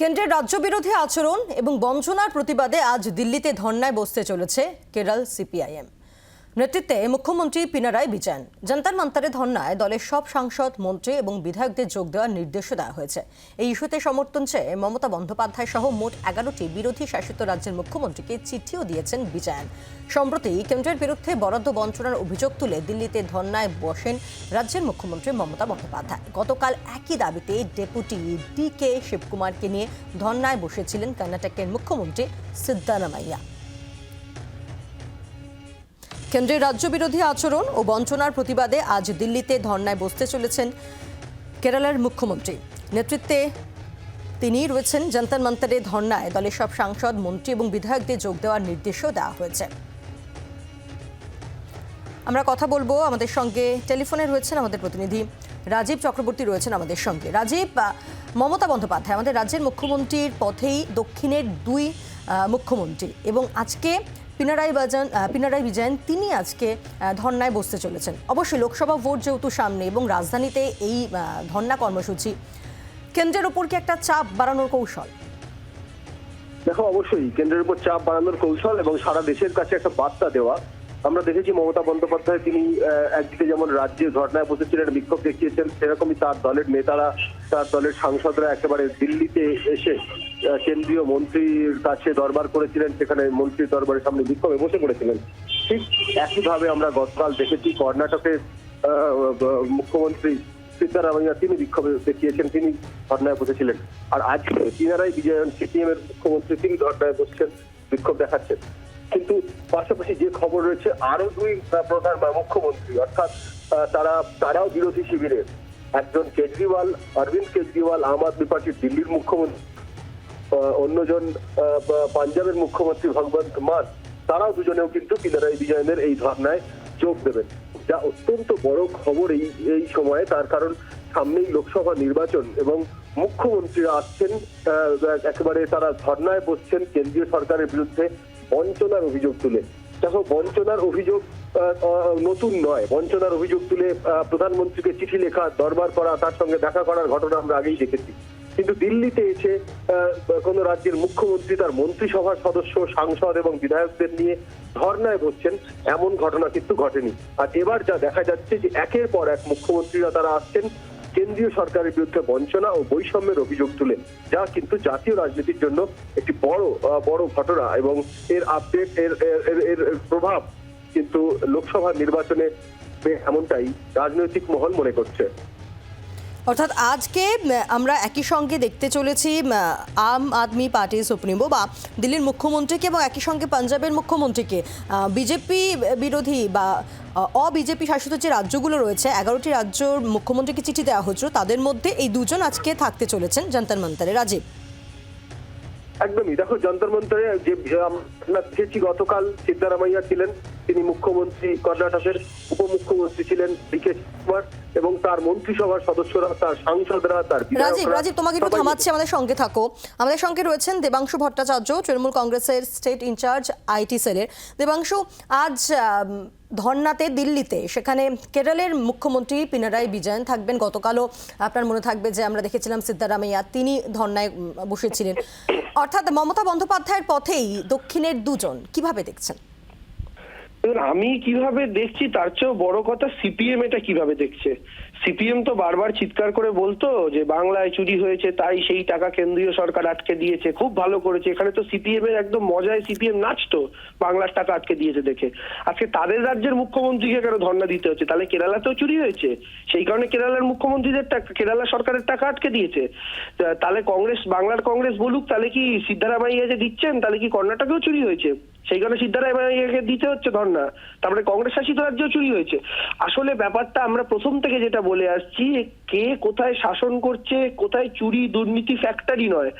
কেন্দ্রের রাজ্য বিরোধী আচরণ এবং বঞ্চনার প্রতিবাদে আজ দিল্লিতে ধর্নায় বসতে চলেছে কেরল সিপিআইএম। নেতৃত্বে মুখ্যমন্ত্রী পিনারাই বিজয়ন জন্তর মন্তরে ধর্নায় দলের সব সাংসদ, মন্ত্রী এবং বিধায়কদের যোগ দেওয়ার নির্দেশও দেওয়া হয়েছে। এই ইস্যুতে সমর্থন চেয়ে মমতা বন্দ্যোপাধ্যায় সহ মোট এগারোটি বিরোধী শাসিত রাজ্যের মুখ্যমন্ত্রীকে চিঠিও দিয়েছেন বিজয়ন সম্প্রতি কেন্দ্রের বিরুদ্ধে বরাদ্দ বঞ্চনার অভিযোগ তুলে দিল্লিতে ধর্নায় বসেন রাজ্যের মুখ্যমন্ত্রী মমতা বন্দ্যোপাধ্যায়। গতকাল একই দাবিতে ডেপুটি ডি কে শিবকুমারকে নিয়ে ধর্নায় বসেছিলেন কর্ণাটকের মুখ্যমন্ত্রী সিদ্দারামাইয়া কেন্দ্রের রাজ্য বিরোধী আচরণ ও বঞ্চনার প্রতিবাদে আজ দিল্লিতে ধর্নায় বসতে চলেছেন কেরালার মুখ্যমন্ত্রী। নেতৃত্বে তিনি রয়েছেন যন্তর মন্তরে ধর্নায়। দলের সব সাংসদ, মন্ত্রী এবং বিধায়কদের যোগ দেওয়ার নির্দেশও দেওয়া হয়েছে। আমরা কথা বলব আমাদের সঙ্গে। টেলিফোনে রয়েছেন আমাদের প্রতিনিধি রাজীব চক্রবর্তী রয়েছেন আমাদের সঙ্গে। রাজীব মমতা বন্দ্যোপাধ্যায়, আমাদের রাজ্যের মুখ্যমন্ত্রীর পথেই দক্ষিণের দুই মুখ্যমন্ত্রী এবং আজকে পিনারাই বাজান পিনারাই বিজয়ন, তিনি আজকে ধর্নায় বসতে চলেছেন। অবশ্যই লোকসভা ভোট যেহেতু সামনে এবং রাজধানীতে এই ধর্না কর্মসূচি, কেন্দ্রের উপর কি একটা চাপ বাড়ানোর কৌশল? দেখো, অবশ্যই, কেন্দ্রের উপর চাপ বাড়ানোর কৌশল এবং সারা দেশের কাছে একটা বার্তা দেওয়া আমরা দেখেছি মমতা বন্দ্যোপাধ্যায়, তিনি একদিকে যেমন রাজ্যে ধর্নায় বসেছিলেন, বিক্ষোভ দেখিয়েছেন, সেরকমই তার দলের নেতারা, তার দলের সাংসদরা একেবারে দিল্লিতে এসে কেন্দ্রীয় মন্ত্রীর কাছে দরবার করেছিলেন, সেখানে মন্ত্রীর দরবারের সামনে বিক্ষোভে বসে পড়েছিলেন। ঠিক একইভাবে আমরা গতকাল দেখেছি কর্ণাটকের মুখ্যমন্ত্রী সিদ্দারামাইয়া তিনি বিক্ষোভে দেখিয়েছেন, তিনি ধর্নায় বসেছিলেন। আর আজকে পিনারাই বিজয়ন সিপিএম এর মুখ্যমন্ত্রী, তিনি ধর্নায় বসছেন, বিক্ষোভ দেখাচ্ছেন। কিন্তু পাশাপাশি যে খবর রয়েছে আরও দুই প্রধান বা মুখ্যমন্ত্রী, অর্থাৎ তারা, তারাও বিরোধী শিবিরের একজন কেজরিওয়াল, অরবিন্দ কেজরিওয়াল, আম আদমি পার্টির দিল্লির মুখ্যমন্ত্রী অন্যজন পাঞ্জাবের মুখ্যমন্ত্রী ভগবন্ত মান, তারাও দুজনেও কিন্তু পিনারাই বিজয়নের এই ধর্নায় যোগ দেবেন। যা অত্যন্ত বড় খবর এই এই সময়ে, তার কারণ সামনেই লোকসভা নির্বাচন এবং মুখ্যমন্ত্রীরা আসছেন একেবারে তারা ধর্নায় বসছেন, কেন্দ্রীয় সরকারের বিরুদ্ধে বঞ্চনার অভিযোগ তুলে। দেখো, বঞ্চনার অভিযোগ নতুন নয়। বঞ্চনার অভিযোগ তুলে প্রধানমন্ত্রীকে চিঠি লেখা, দরবার করা, তার সঙ্গে দেখা করার ঘটনা আমরা আগেই দেখেছি। কিন্তু দিল্লিতে এসে কোনো রাজ্যের মুখ্যমন্ত্রী, তার মন্ত্রিসভার সদস্য, সাংসদ এবং বিধায়কদের নিয়ে ধর্নায় বসছেন, এমন ঘটনা কিন্তু ঘটেনি। আর এবার যা দেখা যাচ্ছে যে, একের পর এক মুখ্যমন্ত্রীরা তারা আসছেন কেন্দ্রীয় সরকারের বিরুদ্ধে বঞ্চনা ও বৈষম্যের অভিযোগ তুলে, যা কিন্তু জাতীয় রাজনীতির জন্য একটি বড় বড় ঘটনা এবং এর আপডেট এর এর প্রভাব কিন্তু লোকসভা নির্বাচনে এমনটাই রাজনৈতিক মহল মনে করছে। অর্থাৎ আজকে আমরা একই সঙ্গে দেখতে চলেছি আম আদমি পার্টির সুপ্রিমো বা দিল্লির মুখ্যমন্ত্রীকে এবং একই সঙ্গে পাঞ্জাবের মুখ্যমন্ত্রীকে। বিজেপি বিরোধী বা অ বিজেপি শাসিত যে রাজ্যগুলো রয়েছে, এগারোটি রাজ্যর মুখ্যমন্ত্রীকে চিঠি দেওয়া হচ্ছিল তাদের মধ্যে এই দুজন আজকে থাকতে চলেছেন যন্তর মন্তরে। রাজীব। একদমই। দেখো যন্তর মন্তরে যে গতকাল সিদ্দারামাইয়া ছিলেন। তিনি মুখ্যমন্ত্রী কর্ণাটকের উপমুখ্যমন্ত্রী ছিলেন ডিকে কুমার এবং তার মন্ত্রিসভার সদস্যরা তার সাংসদরা তার রাজীব রাজীব তোমাকে একটু থামাচ্ছি আমাদের সঙ্গে থাকো। আমাদের সঙ্গে রয়েছেন দেবাংশু ভট্টাচার্য তৃণমূল কংগ্রেসের স্টেট ইনচার্জ আইটি সেলের। দেবাংশু আজ ধর্নাতে দিল্লিতে সেখানে কেরলের মুখ্যমন্ত্রী পিনারাই বিজয়ন থাকবেন। গতকালও আপনার মনে থাকবে যে আমরা দেখেছিলাম সিদ্দারামাইয়া তিনি ধর্নায় বসেছিলেন। অর্থাৎ মমতা বন্দ্যোপাধ্যায়ের পথেই দক্ষিণের দুজন কীভাবে দেখছেন? আমি কীভাবে দেখছি, তার চেয়েও বড় কথা সিপিএম এটা কীভাবে দেখছে? সিপিএম তো বারবার চিৎকার করে বলতো যে বাংলায় চুরি হয়েছে, তাই সেই টাকা কেন্দ্রীয় সরকার আটকে দিয়েছে, খুব ভালো করেছে। এখানে তো সিপিএম এর একদম মজায় সিপিএম নাচতো, বাংলার টাকা আটকে দিয়েছে দেখে। আজকে তাদের রাজ্যের মুখ্যমন্ত্রীকে কেন ধর্ণা দিতে হচ্ছে? তাহলে কেরালাতেও চুরি হয়েছে? সেই কারণে কেরালার মুখ্যমন্ত্রীদের টাকা, কেরালা সরকারের টাকা আটকে দিয়েছে। তাহলে কংগ্রেস, বাংলার কংগ্রেস বলুক, তাহলে কি সিদ্ধারামাইয়া যে দিচ্ছেন? তাহলে কি কর্ণাটকেও চুরি হয়েছে? সেই কারণে সিদ্ধারামাইয়াকে দিতে হচ্ছে ধর্ণা। তারপরে কংগ্রেস শাসিত রাজ্যেও চুরি হয়েছে। আসলে ব্যাপারটা আমরা প্রথম থেকে যেটা বলে আসছি, কে কোথায় শাসন করছে, কোথায় চুরি, দুর্নীতি ফ্যাক্টরি নয়।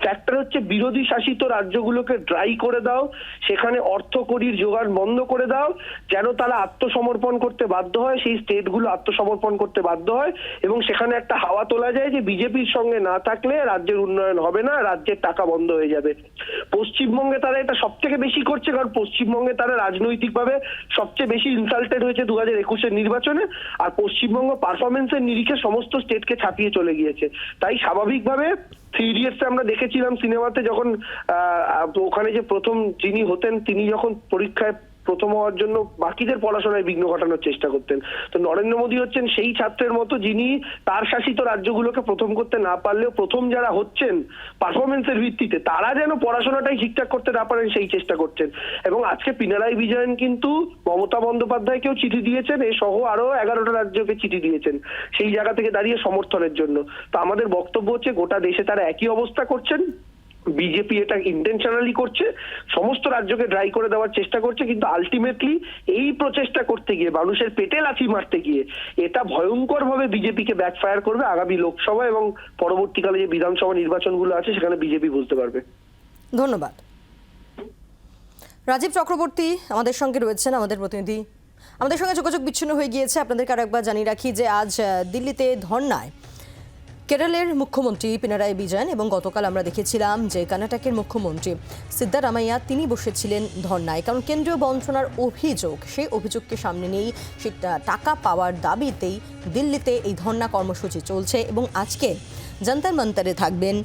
ফ্যাক্টর হচ্ছে বিরোধী শাসিত রাজ্যগুলোকে ড্রাই করে দাও, সেখানে অর্থ করির জোগান বন্ধ করে দাও, যেন তারা আত্মসমর্পণ করতে বাধ্য হয়, সেই স্টেটগুলো আত্মসমর্পণ করতে বাধ্য হয়, এবং সেখানে একটা হাওয়া তোলা যায় যে বিজেপির সঙ্গে না থাকলে রাজ্যের উন্নয়ন হবে না, রাজ্যের টাকা বন্ধ হয়ে যাবে। পশ্চিমবঙ্গে তারা এটা সব থেকে বেশি করছে, কারণ পশ্চিমবঙ্গে তারা রাজনৈতিকভাবে সবচেয়ে বেশি ইনসাল্টেড হয়েছে দু হাজার একুশের নির্বাচনে, আর পশ্চিমবঙ্গ পারফরমেন্সের নিরিখে সমস্ত স্টেটকে ছাপিয়ে চলে গিয়েছে। তাই স্বাভাবিকভাবে থ্রি ইডিয়টস আমরা দেখেছিলাম সিনেমাতে যখন ওখানে যে প্রথম যিনি হতেন, তিনি যখন পরীক্ষায় প্রথম হওয়ার জন্য বাকিদের পড়াশোনায় বিঘ্ন ঘটানোর চেষ্টা করতেন। তো নরেন্দ্র মোদী হচ্ছেন সেই ছাত্রের মতো যিনি তার শাসিত রাজ্যগুলোকে প্রথম করতে না পারলেও প্রথম যারা হচ্ছেন পারফরমেন্সের ভিত্তিতে, তারা যেন পড়াশোনাটাই ঠিকঠাক করতে না পারেন সেই চেষ্টা করছেন। এবং আজকে পিনারাই বিজয়ন কিন্তু মমতা বন্দ্যোপাধ্যায়কেও চিঠি দিয়েছেন, এ সহ আরও এগারোটা রাজ্যকে চিঠি দিয়েছেন, সেই জায়গা থেকে দাঁড়িয়ে সমর্থনের জন্য। তো আমাদের বক্তব্য হচ্ছে গোটা দেশে তারা একই অবস্থা করছেন। বিজেপি এটা ইন্টেনশনালি করছে, সমস্ত রাজ্যকে ড্রাই করে দেওয়ার চেষ্টা করছে, কিন্তু আলটিমেটলি এই প্রচেষ্টা করতে গিয়ে, মানুষের পেটে লাথি মারতে গিয়ে, এটা ভয়ঙ্কর ভাবে বিজেপিকে ব্যাকফায়ার করবে আগামী লোকসভা এবং পরবর্তীকালে যে বিধানসভা নির্বাচনগুলো আছে, সেখানে বিজেপি বুঝতে পারবে। ধন্যবাদ। রাজীব চক্রবর্তী আমাদের সঙ্গে রয়েছেন, আমাদের প্রতিনিধি। আমাদের সঙ্গে যোগাযোগ বিচ্ছিন্ন হয়ে গিয়েছে। আপনাদেরকে আরেকবার জানিয়ে রাখি যে আজ দিল্লিতে ধর্নায় কেরলের মুখ্যমন্ত্রী পিনারায় বিজয়ন এবং গতকাল আমরা দেখেছিলাম যে কর্ণাটকের মুখ্যমন্ত্রী সিদ্ধারামাইয়া তিনি বসেছিলেন ধর্নায়। কারণ কেন্দ্রীয় বঞ্চনার অভিযোগ, সেই অভিযোগকে সামনে নিয়েই সেটা টাকা পাওয়ার দাবিতেই দিল্লিতে এই ধর্না কর্মসূচি চলছে এবং আজকে জন্তর মন্তরে থাকবেন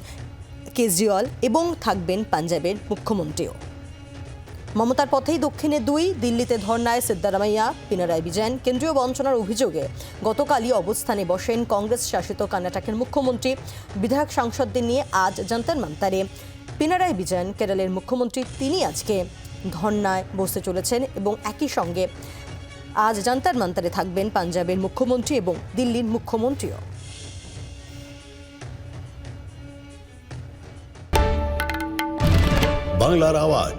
কেজরিওয়াল এবং থাকবেন পাঞ্জাবের মুখ্যমন্ত্রীও। মমতার পথেই দক্ষিণে দুই, দিল্লিতে ধর্নায় সিদ্ধারামাইয়া পিনারায় বিজয়ন কেন্দ্রীয় বঞ্চনার অভিযোগে গতকালই অবস্থানে বসেন কংগ্রেস শাসিত কর্ণাটকের মুখ্যমন্ত্রী। বিধায়ক সাংসদদের নিয়ে আজ যন্তর মান্তারে। পিনারায় বিজয়ন কেরলের মুখ্যমন্ত্রী, তিনি আজকে ধর্নায় বসতে চলেছেন এবং একই সঙ্গে আজ জান্তার মান্তারে থাকবেন পাঞ্জাবের মুখ্যমন্ত্রী এবং দিল্লির মুখ্যমন্ত্রীও। বাংলার আওয়াজ।